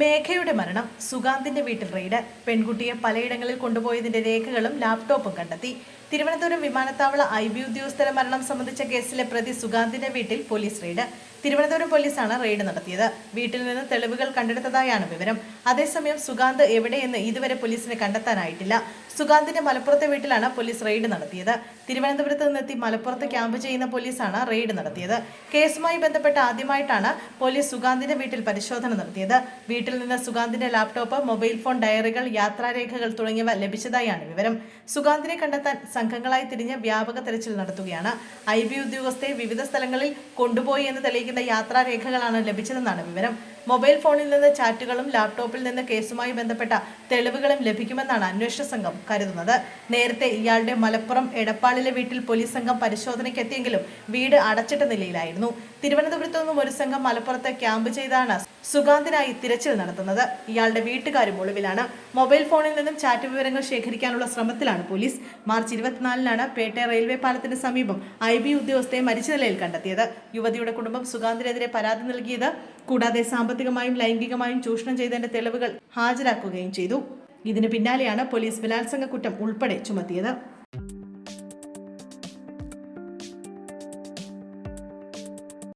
മേഘയുടെ മരണം സുഗാന്തിന്റെ വീട്ടിൽ റെയ്ഡ്. പെൺകുട്ടിയെ പലയിടങ്ങളിൽ കൊണ്ടുപോയതിന്റെ രേഖകളും ലാപ്ടോപ്പും കണ്ടെത്തി. തിരുവനന്തപുരം വിമാനത്താവള ഐ ബി ഉദ്യോഗസ്ഥരെ മരണം സംബന്ധിച്ച കേസിലെ പ്രതി സുഗാന്തിന്റെ വീട്ടിൽ പോലീസ് റെയ്ഡ്. തിരുവനന്തപുരം പോലീസാണ് റെയ്ഡ് നടത്തിയത്. വീട്ടിൽ നിന്ന് തെളിവുകൾ കണ്ടെടുത്തതായാണ് വിവരം. അതേസമയം സുഗാന്ത് എവിടെയെന്ന് ഇതുവരെ പോലീസിന് കണ്ടെത്താനായിട്ടില്ല. സുഗാന്തിന്റെ മലപ്പുറത്തെ വീട്ടിലാണ് പോലീസ് റെയ്ഡ് നടത്തിയത്. തിരുവനന്തപുരത്ത് നിന്നെത്തി മലപ്പുറത്ത് ക്യാമ്പ് ചെയ്യുന്ന പോലീസാണ് റെയ്ഡ് നടത്തിയത്. കേസുമായി ബന്ധപ്പെട്ട് ആദ്യമായിട്ടാണ് പോലീസ് സുഗാന്തിന്റെ വീട്ടിൽ പരിശോധന നടത്തിയത്. വീട്ടിൽ നിന്ന് സുഗാന്തിന്റെ ലാപ്ടോപ്പ് മൊബൈൽ ഫോൺ ഡയറികൾ യാത്രാരേഖകൾ തുടങ്ങിയവ ലഭിച്ചതായാണ് വിവരം. സുഗാന്തിനെ കണ്ടെത്താൻ സംഘങ്ങളായി തിരിഞ്ഞ് വ്യാപക തെരച്ചിൽ നടത്തുകയാണ്. ഐ ബി ഉദ്യോഗസ്ഥരെ വിവിധ സ്ഥലങ്ങളിൽ കൊണ്ടുപോയി എന്ന് തെളിയിക്കുന്ന യാത്രാരേഖകളാണ് ലഭിച്ചതെന്നാണ് വിവരം. മൊബൈൽ ഫോണിൽ നിന്ന് ചാറ്റുകളും ലാപ്ടോപ്പിൽ നിന്ന് കേസുമായി ബന്ധപ്പെട്ട തെളിവുകളും ലഭിക്കുമെന്നാണ് അന്വേഷണ സംഘം കരുതുന്നത്. നേരത്തെ ഇയാളുടെ മലപ്പുറം എടപ്പാളിലെ വീട്ടിൽ പോലീസ് സംഘം പരിശോധനയ്ക്ക് എത്തിയെങ്കിലും വീട് അടച്ചിട്ട നിലയിലായിരുന്നു. തിരുവനന്തപുരത്തു നിന്നും ഒരു സംഘം മലപ്പുറത്ത് ക്യാമ്പ് ചെയ്താണ് സുഗാന്തിനായി തിരച്ചിൽ നടത്തുന്നത്. ഇയാളുടെ വീട്ടുകാരും ഒളിവിലാണ്. മൊബൈൽ ഫോണിൽ നിന്നും ചാറ്റ് വിവരങ്ങൾ ശേഖരിക്കാനുള്ള ശ്രമത്തിലാണ് പോലീസ്. മാർച്ച് ഇരുപത്തിനാലിനാണ് പേട്ട റെയിൽവേ പാലത്തിന് സമീപം ഐ ബി ഉദ്യോഗസ്ഥയെ മരിച്ച നിലയിൽ കണ്ടെത്തിയത്. യുവതിയുടെ കുടുംബം സുഗാന്തിനെതിരെ പരാതി നൽകിയത്. കൂടാതെ സാമ്പത്തികമായും ലൈംഗികമായും ചൂഷണം ചെയ്തതിന്റെ തെളിവുകൾ ഹാജരാക്കുകയും ചെയ്തു. ഇതിന് പിന്നാലെയാണ് പോലീസ് ബലാത്സംഗ കുറ്റം ഉൾപ്പെടെ ചുമത്തിയത്.